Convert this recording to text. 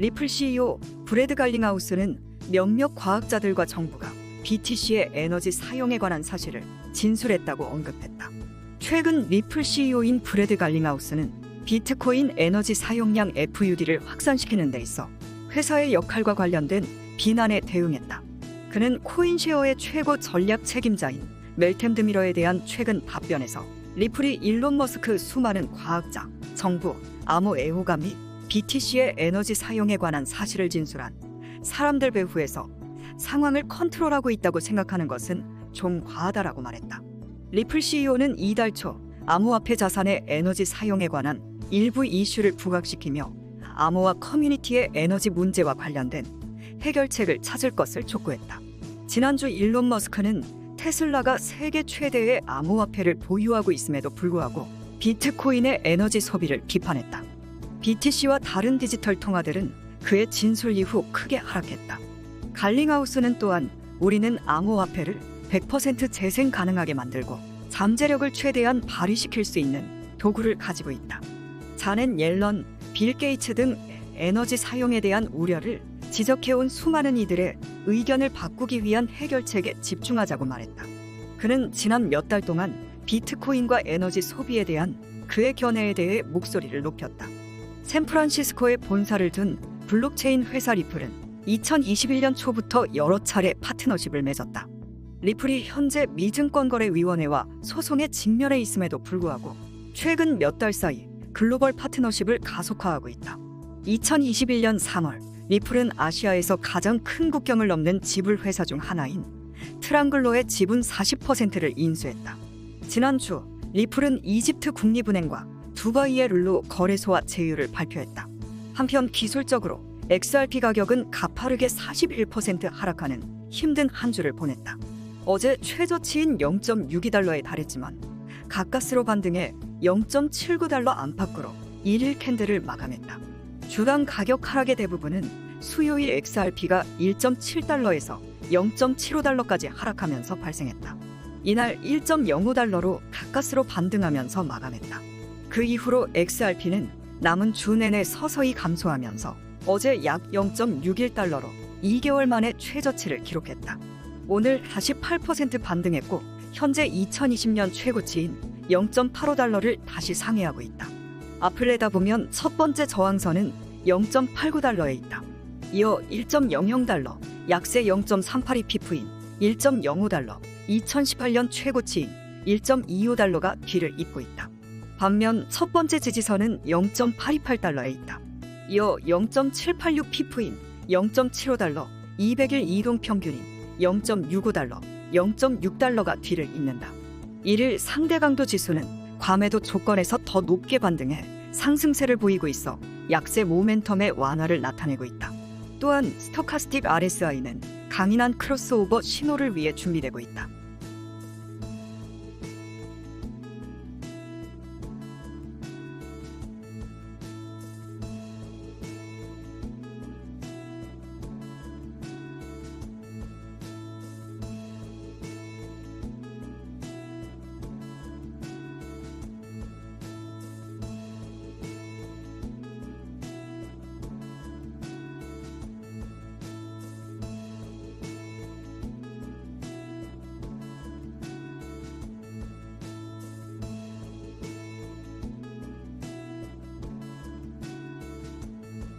리플 CEO 브래드 갈링하우스는 몇몇 과학자들과 정부가 BTC의 에너지 사용에 관한 사실을 진술했다고 언급했다. 최근 리플 CEO인 브래드 갈링하우스는 비트코인 에너지 사용량 FUD를 확산시키는 데 있어 회사의 역할과 관련된 비난에 대응했다. 그는 코인쉐어의 최고 전략 책임자인 멜템 드미러에 대한 최근 답변에서 리플이 일론 머스크 수많은 과학자, 정부, 암호 애호가 및 BTC의 에너지 사용에 관한 사실을 진술한 사람들 배후에서 상황을 컨트롤하고 있다고 생각하는 것은 좀 과하다라고 말했다. 리플 CEO는 이달 초 암호화폐 자산의 에너지 사용에 관한 일부 이슈를 부각시키며 암호화 커뮤니티의 에너지 문제와 관련된 해결책을 찾을 것을 촉구했다. 지난주 일론 머스크는 테슬라가 세계 최대의 암호화폐를 보유하고 있음에도 불구하고 비트코인의 에너지 소비를 비판했다. BTC와 다른 디지털 통화들은 그의 진술 이후 크게 하락했다. 갈링하우스는 또한 우리는 암호화폐를 100% 재생 가능하게 만들고 잠재력을 최대한 발휘시킬 수 있는 도구를 가지고 있다. 자넨 옐런, 빌 게이츠 등 에너지 사용에 대한 우려를 지적해온 수많은 이들의 의견을 바꾸기 위한 해결책에 집중하자고 말했다. 그는 지난 몇 달 동안 비트코인과 에너지 소비에 대한 그의 견해에 대해 목소리를 높였다. 샌프란시스코에 본사를 둔 블록체인 회사 리플은 2021년 초부터 여러 차례 파트너십을 맺었다. 리플이 현재 미증권거래위원회와 소송에 직면해 있음에도 불구하고 최근 몇 달 사이 글로벌 파트너십을 가속화하고 있다. 2021년 3월 리플은 아시아에서 가장 큰 국경을 넘는 지불 회사 중 하나인 트랑글로의 지분 40%를 인수했다. 지난주 리플은 이집트 국립은행과 두바이의 룰루 거래소와 제휴를 발표했다. 한편 기술적으로 XRP 가격은 가파르게 41% 하락하는 힘든 한 주를 보냈다. 어제 최저치인 0.62달러에 달했지만 가까스로 반등해 0.79달러 안팎으로 일일 캔들을 마감했다. 주당 가격 하락의 대부분은 수요일 XRP가 1.7달러에서 0.75달러까지 하락하면서 발생했다. 이날 1.05달러로 가까스로 반등하면서 마감했다. 그 이후로 XRP는 남은 주 내내 서서히 감소하면서 어제 약 0.61달러로 2개월 만에 최저치를 기록했다. 오늘 다시 8% 반등했고 현재 2020년 최고치인 0.85달러를 다시 상회하고 있다. 앞을 내다보면 첫 번째 저항선은 0.89달러에 있다. 이어 1.00달러, 약세 0.382pf인 1.05달러, 2018년 최고치인 1.25달러가 뒤를 잇고 있다. 반면 첫 번째 지지선은 0.828달러에 있다. 이어 0.786pf인 0.75달러, 200일 이동 평균인 0.65달러, 0.6달러가 뒤를 잇는다. 이를 상대 강도 지수는 과매도 조건에서 더 높게 반등해 상승세를 보이고 있어 약세 모멘텀의 완화를 나타내고 있다. 또한 스토카스틱 RSI는 강인한 크로스오버 신호를 위해 준비되고 있다.